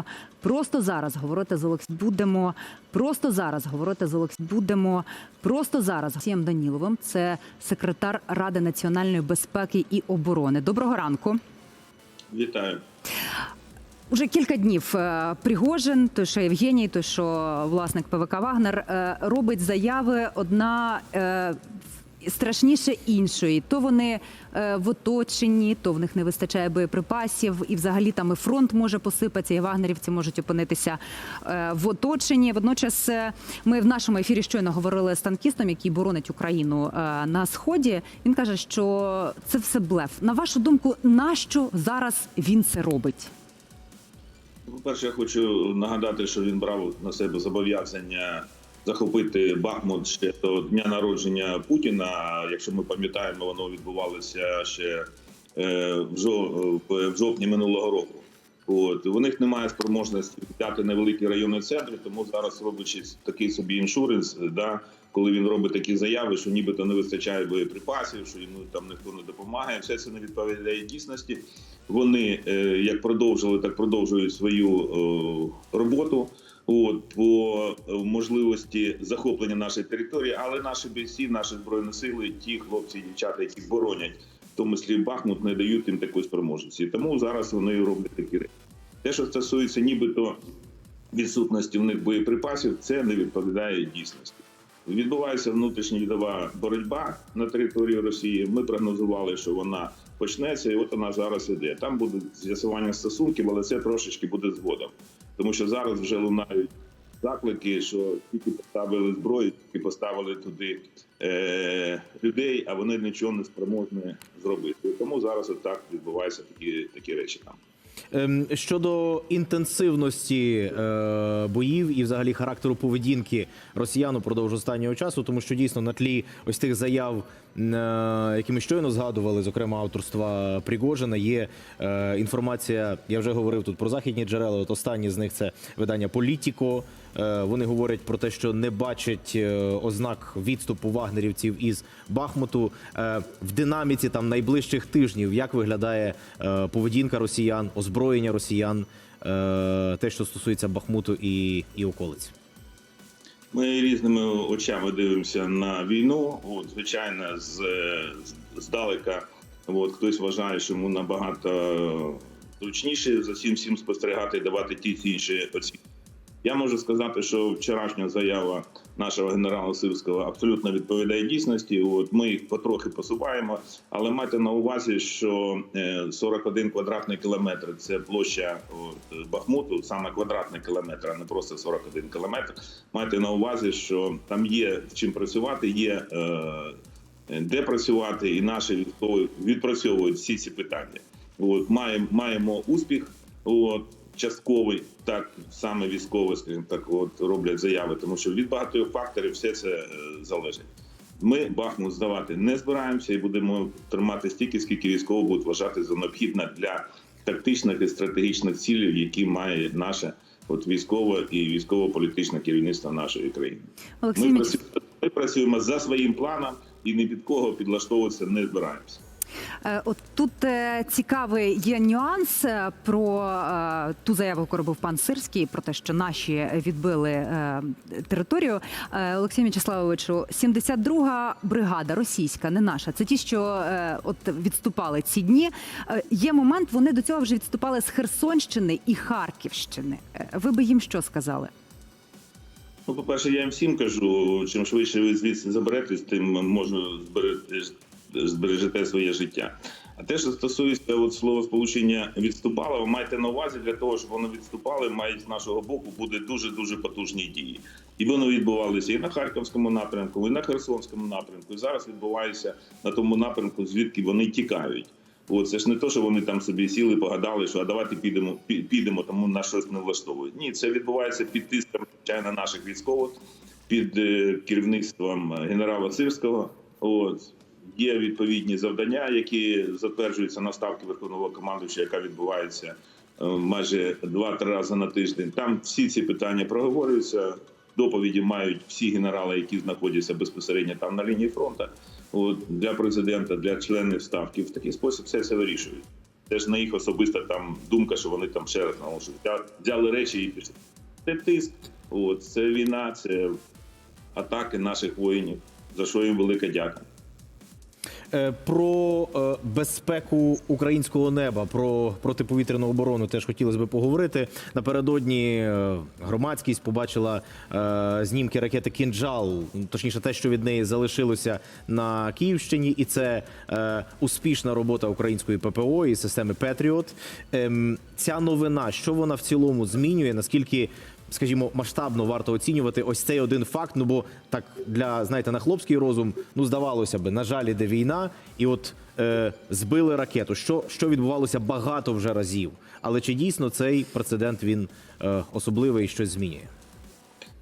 будемо просто зараз говорити з Олекс. Будемо просто зараз говорити з Олекс. Будемо просто зараз Олексієм Даніловим. Це секретар Ради національної безпеки і оборони. Доброго ранку. Вітаю. Уже кілька днів е, Пригожин, той що Євгеній, той що власник ПВК Вагнер, е, робить заяви одна е, страшніше іншої. То вони е, в оточенні, то в них не вистачає боєприпасів, і взагалі там і фронт може посипатися, і вагнерівці можуть опинитися е, в оточенні. Водночас е, ми в нашому ефірі щойно говорили з танкістом, який боронить Україну на сході. Він каже, що це все блеф. На вашу думку, нащо зараз він це робить? По-перше, я хочу нагадати, що він брав на себе зобов'язання захопити Бахмут ще до дня народження Путіна. Якщо ми пам'ятаємо, воно відбувалося ще е, в жо- в жовтні минулого року. От у них немає спроможності взяти невеликі районні центри, тому зараз робячи такий собі іншуренс, да, коли він робить такі заяви, що нібито не вистачає боєприпасів, що йому там ніхто не допомагає. Все це не відповідає дійсності. Вони е, як продовжили, так продовжують свою е, роботу. От по е, можливості захоплення нашої території, але наші бійці, наші збройні сили, ті хлопці і дівчата, які боронять, в тому числі Бахмут, не дають їм такої спроможності. Тому зараз вони роблять такі речі. Те, що стосується нібито відсутності в них боєприпасів, це не відповідає дійсності. Відбувається внутрішня відова боротьба на території Росії. Ми прогнозували, що вона почнеться, і от вона зараз іде. Там буде з'ясування стосунків, але це трошечки буде згодом, тому що зараз вже лунають заклики, що тільки поставили зброю, тільки поставили туди е- людей, а вони нічого не спроможні зробити. Тому зараз отак відбуваються такі, такі речі там. Ем, Щодо інтенсивності е, боїв і взагалі характеру поведінки росіян упродовж останнього часу, тому що дійсно на тлі ось тих заяв, які ми щойно згадували, зокрема авторства Пригожина, є е, інформація. Я вже говорив тут про західні джерела. От останні з них це видання Політіко. Е, Вони говорять про те, що не бачать е, ознак відступу вагнерівців із Бахмуту Е, в динаміці там найближчих тижнів. Як виглядає е, поведінка росіян, озброєння росіян, е, те, що стосується Бахмуту і, і околиць? Ми різними очами дивимося на війну. От, звичайно, з, здалека от, хтось вважає, що йому набагато зручніше за всім всім спостерігати і давати ті чи інші оцінки. Я можу сказати, що вчорашня заява нашого генерала Сивського абсолютно відповідає дійсності. От ми їх потрохи посуваємо, але майте на увазі, що е, 41 квадратний кілометр це площа от, Бахмуту, саме квадратний кілометр, а не просто 41 кілометр. Майте на увазі, що там є чим працювати, є е, де працювати, і наші військові відпрацьовують всі ці питання. От маємо, маємо успіх. От частковий, так саме військові, скажімо так, от роблять заяви, тому що від багатьох факторів все це е, залежить. Ми Бахмут здавати не збираємося і будемо тримати стільки, скільки військово будуть вважати за необхідне для тактичних і стратегічних цілей, які має наше от військове і військово-політичне керівництво нашої країни. Олексій Ми працюємо, ми працюємо за своїм планом і ні під кого підлаштовуватися не збираємося. Е, От тут е, цікавий є нюанс е, про ту заяву, яку робив пан Сирський, про те, що наші відбили територію. Олексію Мячеславовичу, 72-га бригада російська, не наша. Це ті, що от відступали ці дні. Є момент, вони до цього вже відступали з Херсонщини і Харківщини. Ви би їм що сказали? Ну, по-перше, я їм всім кажу, чим швидше ви звідси заберетесь, тим можна зберегти, збережете своє життя. А те, що стосується от словосполучення відступали, ви маєте на увазі для того, щоб вони відступали, мають з нашого боку буде дуже дуже потужні дії. І вони відбувалися і на харківському напрямку, і на Херсонському напрямку. І зараз відбуваються на тому напрямку, звідки вони тікають. От це ж не то, що вони там собі сіли, погадали, що а давайте підемо, пі- підемо, тому нас щось не влаштовує. Ні, це відбувається під тиском звичайно наших військових, під е, керівництвом е, генерала Сирського. От є відповідні завдання, які затверджуються на ставки верховного командуюча, яка відбувається е, майже 2-3 рази на тиждень. Там всі ці питання проговорюються. Доповіді мають всі генерали, які знаходяться безпосередньо там на лінії фронту. От для президента, для членів ставки в такий спосіб все це вирішують. Це ж не їх особиста там думка, що вони там ще раз наголошую. взя- Взяли речі і пішли. Це тиск, от, це війна, це атаки наших воїнів, за що їм велика дяка. Е, Про е, безпеку українського неба, про протиповітряну оборону теж хотілося б поговорити. Напередодні е, громадськість побачила знімки ракети Кінджал, точніше, те, що від неї залишилося на Київщині, і це успішна робота української ППО і системи Петріот. Ем, Ця новина, що вона в цілому змінює? Наскільки скажімо, масштабно варто оцінювати ось цей один факт. Ну бо так для знаєте, на хлопський розум, ну здавалося би, на жаль, іде війна, і от е, збили ракету. Що, що відбувалося багато вже разів. Але чи дійсно цей прецедент він е, особливий і щось змінює?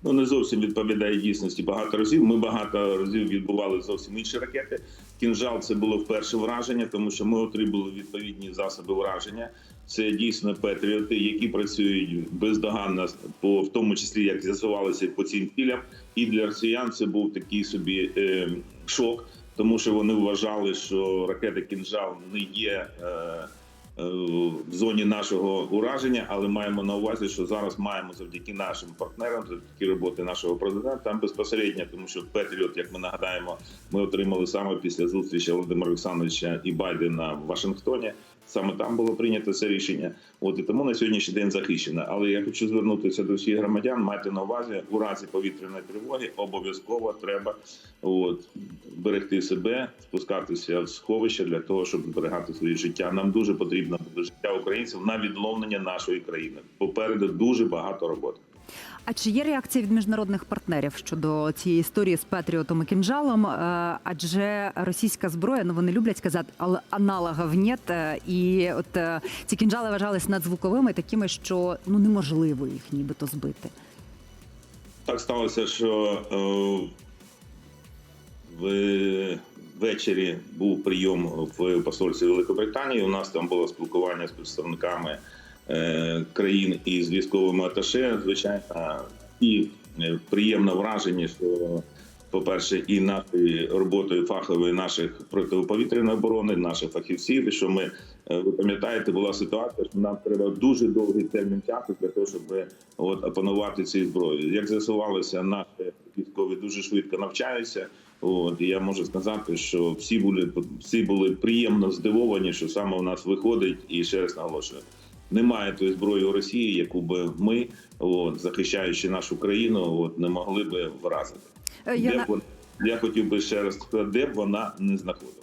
Ну не зовсім відповідає дійсності. Багато разів. Ми багато разів відбували зовсім інші ракети. Кінжал це було вперше враження, тому що ми отримали відповідні засоби враження. Це дійсно патріоти, які працюють бездоганно, по в тому числі як з'ясувалося по цим цілям. І для росіян це був такий собі е, шок, тому що вони вважали, що ракета кінжал не є. Е, в зоні нашого ураження, але маємо на увазі, що зараз маємо завдяки нашим партнерам, завдяки роботи нашого президента, там безпосередньо, тому що Петріот, як ми нагадаємо, ми отримали саме після зустрічі Володимира Олександровича і Байдена в Вашингтоні. Саме там було прийнято це рішення. От і тому на сьогоднішній день захищено. Але я хочу звернутися до всіх громадян. Майте на увазі у разі повітряної тривоги обов'язково треба от берегти себе, спускатися в сховище для того, щоб зберігати своє життя. Нам дуже потрібно буде життя українців на відновлення нашої країни. Попереду дуже багато роботи. А чи є реакція від міжнародних партнерів щодо цієї історії з Петріотом і кінжалом? Е, Адже російська зброя, ну вони люблять сказати, але аналогів нет. Е, І от е, ці кінжали вважались надзвуковими, такими, що ну неможливо їх нібито збити. Так сталося, що е, ввечері був прийом в посольстві Великобританії. У нас там було спілкування з представниками е, країн із військовими аташе. Звичайно, і е, приємне враження, що. По-перше, і нашою роботою фахової наших протиповітряної оборони, наших фахівців, що ми е, ви пам'ятаєте, була ситуація, що нам треба дуже довгий термін часу для того, щоб от опанувати ці зброї. Як з'ясувалося, наші військові дуже швидко навчаються. От і я можу сказати, що всі були всі були приємно здивовані, що саме у нас виходить, і ще раз наголошую. Немає тої зброї у Росії, яку би ми, от захищаючи нашу країну, от не могли би вразити. Е, Я Де на- б я хотів би ще раз сказати, де б вона не знаходилася.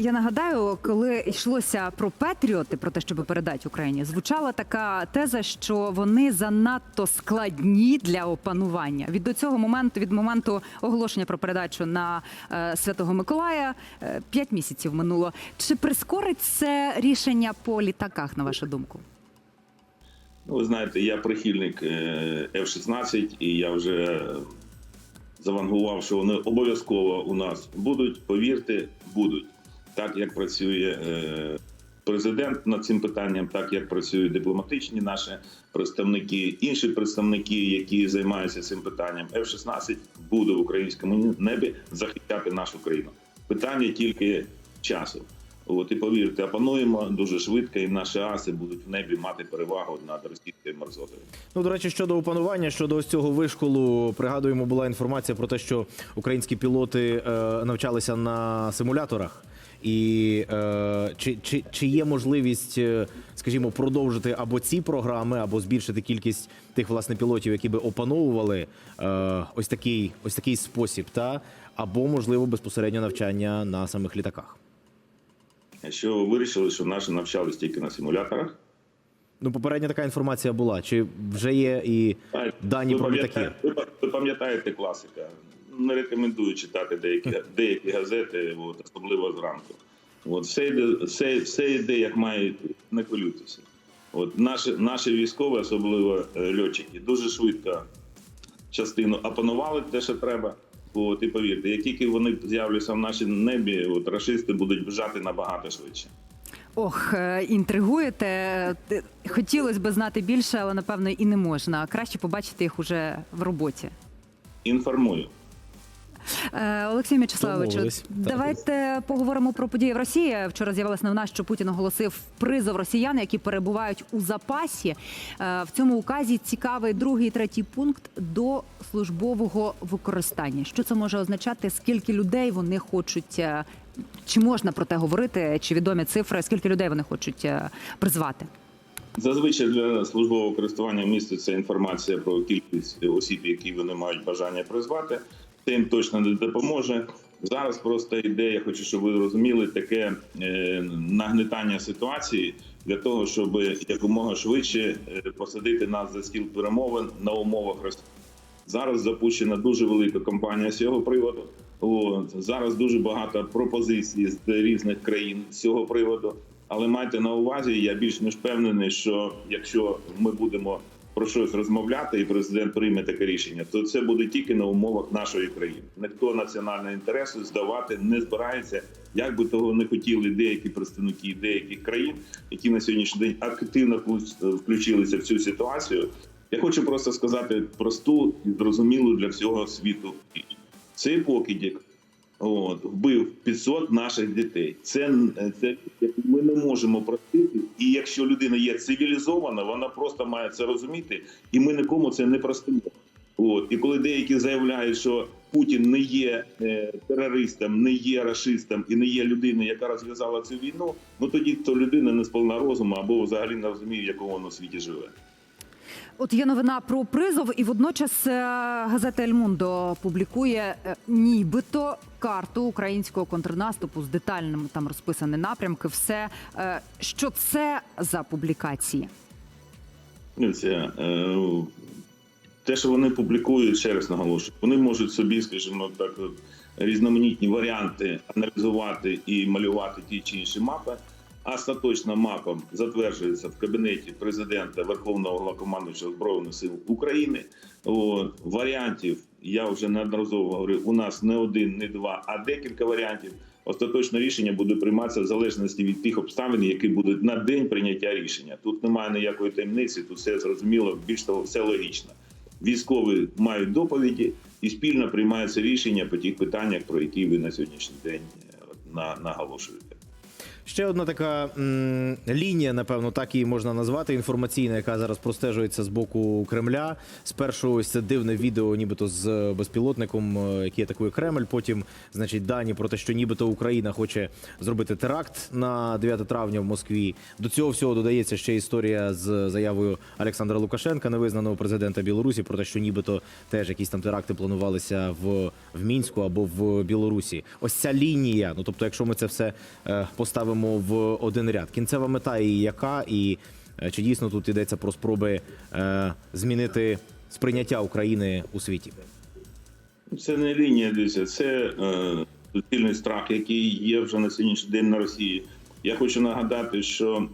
Я нагадаю, коли йшлося про Петріоти, про те, щоб передати Україні, звучала така теза, що вони занадто складні для опанування. Від до цього моменту, від моменту оголошення про передачу на е, Святого Миколая, е, п'ять місяців минуло. Чи прискорить це рішення по літаках, на вашу думку? Ну, ви знаєте, я прихильник е, F-16, і я вже завангував, що вони обов'язково у нас будуть. Повірте, будуть. Так як працює е, президент над цим питанням, так як працюють дипломатичні наші представники, інші представники, які займаються цим питанням. F-16 буде в українському небі захищати нашу країну. Питання тільки часу. От і повірте, опануємо дуже швидко, і наші аси будуть в небі мати перевагу над російською мерзотою. Ну, до речі, щодо опанування, щодо ось цього вишколу, пригадуємо, була інформація про те, що українські пілоти е, навчалися на симуляторах. І е, чи, чи, чи є можливість, е, скажімо, продовжити або ці програми, або збільшити кількість тих власне пілотів, які би опановували е, ось такий ось такий спосіб, та або можливо безпосередньо навчання на самих літаках? Що ви вирішили, що наші навчались тільки на симуляторах? Ну, попередня така інформація була. Чи вже є і дані ви про літаки? Ви пам'ятаєте класика. Не рекомендую читати деякі деякі газети, от, особливо зранку. От все йде, все, все йде, як має йти. Не хвилюйтеся. От наші, наші військові, особливо е, льотчики, дуже швидко частину опанували те, що треба. От, і повірте, як тільки вони з'являться в нашому небі, от рашисти будуть бежати набагато швидше. Ох, е, інтригуєте. Хотілося б знати більше, але напевно і не можна. Краще побачити їх уже в роботі. Інформую. Е, Олексій. Так. давайте поговоримо про події в Росії. Вчора з'явилася новина, що Путін оголосив призов росіян, які перебувають у запасі. Е, В цьому указі цікавий другий і третій пункт до службового використання. Що це може означати? Скільки людей вони хочуть? е, Чи можна про те говорити? Чи відомі цифри? Скільки людей вони хочуть призвати? Зазвичай для службового користування міститься інформація про кількість осіб, які вони мають бажання призвати. Їм точно не допоможе. Зараз просто йде, я хочу, щоб ви розуміли, таке е, нагнетання ситуації для того, щоб якомога швидше е, посадити нас за стіл перемовин на умовах Росії. Зараз запущена дуже велика кампанія з цього приводу. От. Зараз дуже багато пропозицій з різних країн з цього приводу. Але майте на увазі, я більш ніж впевнений, що якщо ми будемо про щось розмовляти, і президент прийме таке рішення, то це буде тільки на умовах нашої країни. Ніхто національного інтересу здавати не збирається, як би того не хотіли деякі представники деяких країн, які на сьогоднішній день активно включилися в цю ситуацію. Я хочу просто сказати просту і зрозумілу для всього світу. Цей покидік от, вбив 500 наших дітей. Це, це ми не можемо простити. І якщо людина є цивілізована, вона просто має це розуміти, і ми нікому це не простимо. От і коли деякі заявляють, що Путін не є е, терористом, не є расистом і не є людиною, яка розв'язала цю війну, ну тоді то людина не сповна розуму або взагалі не розуміє, в якому вона світі живе. От є новина про призов, і водночас е, газета «Ель Мундо» публікує е, нібито карту українського контрнаступу з детальними там розписані напрямки. Все Е, що це за публікації? Дивіться, те, що вони публікують, ще раз наголошую, вони можуть собі, скажімо так, різноманітні варіанти аналізувати і малювати ті чи інші мапи. Остаточна мапа затверджується в кабінеті президента Верховного Головнокомандуючого Збройних сил України. От, варіантів я вже неодноразово говорив. У нас не один, не два, а декілька варіантів. Остаточне рішення буде прийматися в залежності від тих обставин, які будуть на день прийняття рішення. Тут немає ніякої таємниці, тут все зрозуміло, більш того, все логічно. Військові мають доповіді і спільно приймаються рішення по тих питаннях, про які ви на сьогоднішній день е, на, наголошуєте. Ще одна така м, лінія, напевно, так її можна назвати, інформаційна, яка зараз простежується з боку Кремля. Спершу ось це дивне відео, нібито з безпілотником, е, який атакує Кремль. Потім, значить, дані про те, що нібито Україна хоче зробити теракт на 9 травня в Москві. До цього всього додається ще історія з заявою Олександра Лукашенка, невизнаного президента Білорусі, про те, що нібито теж якісь там теракти планувалися в, в Мінську або в Білорусі. Ось ця лінія. Ну тобто, якщо ми це все е, поставимо в один ряд, кінцева мета її яка, і е, чи дійсно тут йдеться про спроби е, змінити сприйняття України у світі? Це не лінія, дивіться, це е, суцільний страх, який є вже на сьогоднішній день на Росії. Я хочу нагадати, що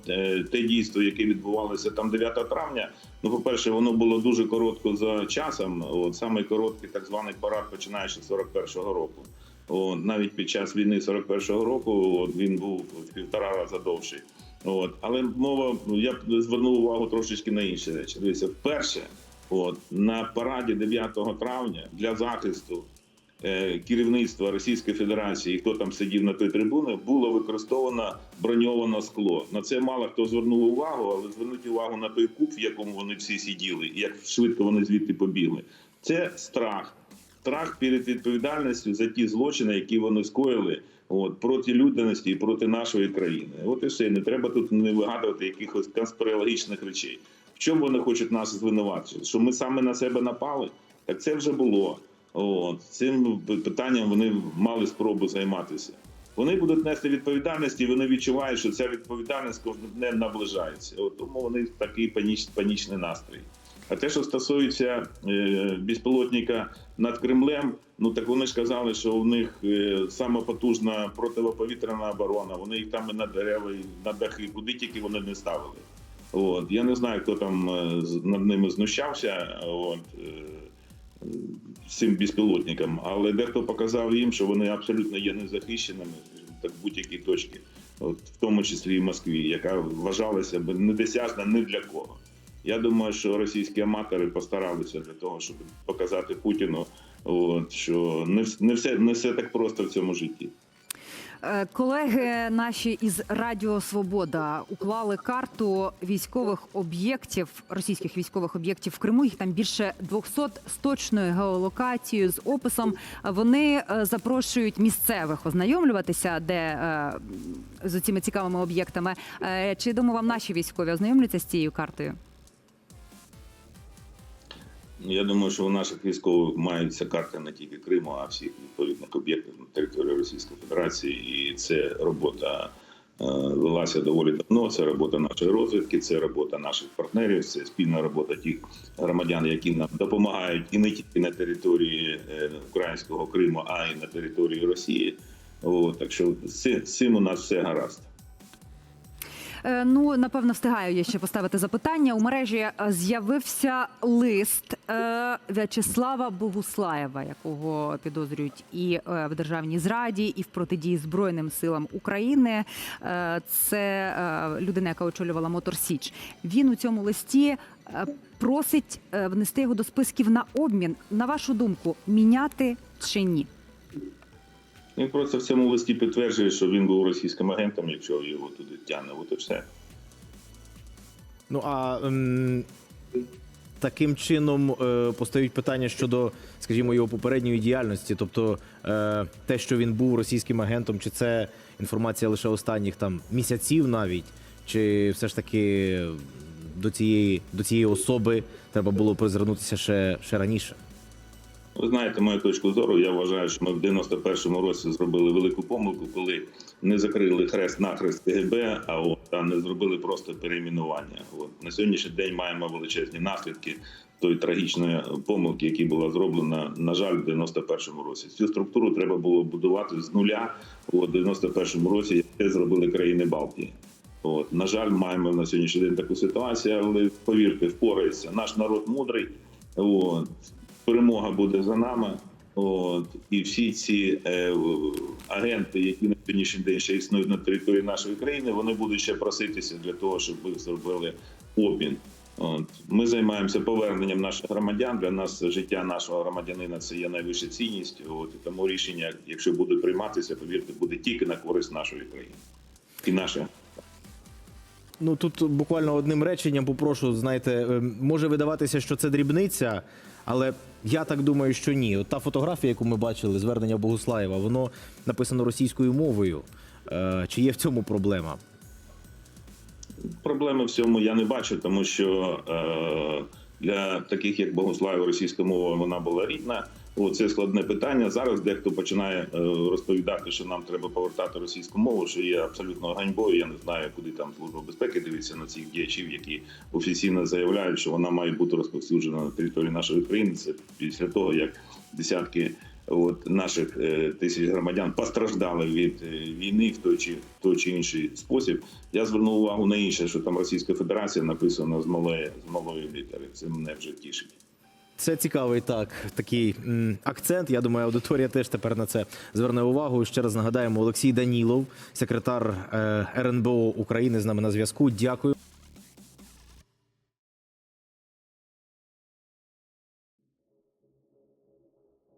те дійство, яке відбувалося там 9 травня, ну, по-перше, воно було дуже коротко за часом. От саме короткий так званий парад, починаючи з 41-го року. От, навіть під час війни 41-го року от, він був півтора рази довший. От, але мова, я б звернув увагу трошечки на інші речі. Дивіться, вперше, от на параді 9 травня для захисту е, керівництва Російської Федерації, хто там сидів на той трибуні, було використовано броньоване скло. На це мало хто звернув увагу, але звернуть увагу на той куб, в якому вони всі сиділи, і як швидко вони звідти побігли. Це страх. Страх перед відповідальністю за ті злочини, які вони скоїли от, проти людяності і проти нашої країни. От і все. Не треба тут не вигадувати якихось конспірологічних речей. В чому вони хочуть нас звинувачити? Що ми саме на себе напали? Так це вже було. От цим питанням вони мали спробу займатися. Вони будуть нести відповідальність, і вони відчувають, що ця відповідальність кожним днем наближається. От тому вони такий паніч, панічний настрій. А те, що стосується е, безпілотника над Кремлем, ну так вони ж казали, що у них е, сама потужна противоповітряна оборона. Вони їх там і на дерева, і на дахи, куди тільки вони не ставили. От я не знаю, хто там е, над ними знущався. От цим безпілотником, але дехто показав їм, що вони абсолютно є незахищеними, так, будь-якій точці, от в тому числі і Москві, яка вважалася б недосяжна ні для кого. Я думаю, що російські аматори постаралися для того, щоб показати Путіну, От що не, не все не все так просто в цьому житті. Е, Колеги наші із Радіо Свобода уклали карту військових об'єктів, російських військових об'єктів в Криму. Їх там більше 200 з точною геолокацією з описом. Вони е, запрошують місцевих ознайомлюватися, де е, з цими цікавими об'єктами. Чи думаю, вам наші військові ознайомляться з цією картою? Я думаю, що у наших військових маються карти не тільки Криму, а всіх відповідних об'єктів на території Російської Федерації, і це робота е, велася доволі давно. Це робота нашої розвідки, це робота наших партнерів, це спільна робота тих громадян, які нам допомагають і не тільки на території е, українського Криму, а й на території Росії. От, так що з цим у нас все гаразд. Е, Ну, напевно, встигаю я ще поставити запитання. У мережі е, з'явився лист е, В'ячеслава Богуслаєва, якого підозрюють і в державній зраді, і в протидії Збройним силам України. Це людина, яка очолювала Мотор Січ. Він у цьому листі просить внести його до списків на обмін. На вашу думку, міняти чи ні? Він просто в цьому листі підтверджує, що він був російським агентом, якщо його туди тягне, от і все. Ну а ем, таким чином е, постають питання щодо, скажімо, його попередньої діяльності. Тобто е, те, що він був російським агентом, чи це інформація лише останніх там місяців навіть, чи все ж таки до цієї, до цієї особи треба було призирнутися ще, ще раніше. Ви знаєте мою точку зору. Я вважаю, що ми в 91-му році зробили велику помилку, коли не закрили хрест нахрест КГБ, а от а не зробили просто перейменування. От на сьогоднішній день маємо величезні наслідки тої трагічної помилки, яка була зроблена, на жаль, в 91-му році. Цю структуру треба було будувати з нуля в 91-му році, це зробили країни Балтії. От на жаль, маємо на сьогоднішній день таку ситуацію, але повірте, впорається. Наш народ мудрий. От перемога буде за нами. От і всі ці е, агенти, які на сьогоднішній день ще існують на території нашої країни, вони будуть ще проситися для того, щоб ви зробили обмін. От ми займаємося поверненням наших громадян. Для нас життя нашого громадянина це є найвища цінність. От і тому рішення, якщо буде прийматися, повірте, буде тільки на користь нашої країни і наших. Ну тут буквально одним реченням попрошу, знаєте, е, може видаватися, що це дрібниця, але я так думаю, що ні. От та фотографія, яку ми бачили, звернення Богуслаєва, воно написано російською мовою. Е, Чи є в цьому проблема? Проблеми в цьому я не бачу, тому що е, для таких як Богослав, російська мова вона була рідна. Це складне питання. Зараз дехто починає е, розповідати, що нам треба повертати російську мову, що є абсолютно ганьбою. Я не знаю, куди там служба безпеки дивиться на цих діячів, які офіційно заявляють, що вона має бути розповсюджена на території нашої країни. Це після того, як десятки от наших е, тисяч громадян постраждали від е, війни в той чи в той чи інший спосіб. Я звернув увагу на інше, що там Російська Федерація написано з малої з малої літери. Це мене вже тішить. Це цікавий так такий м, акцент. Я думаю, аудиторія теж тепер на це зверне увагу. Ще раз нагадаємо, Олексій Данілов, секретар е, РНБО України, з нами на зв'язку. Дякую.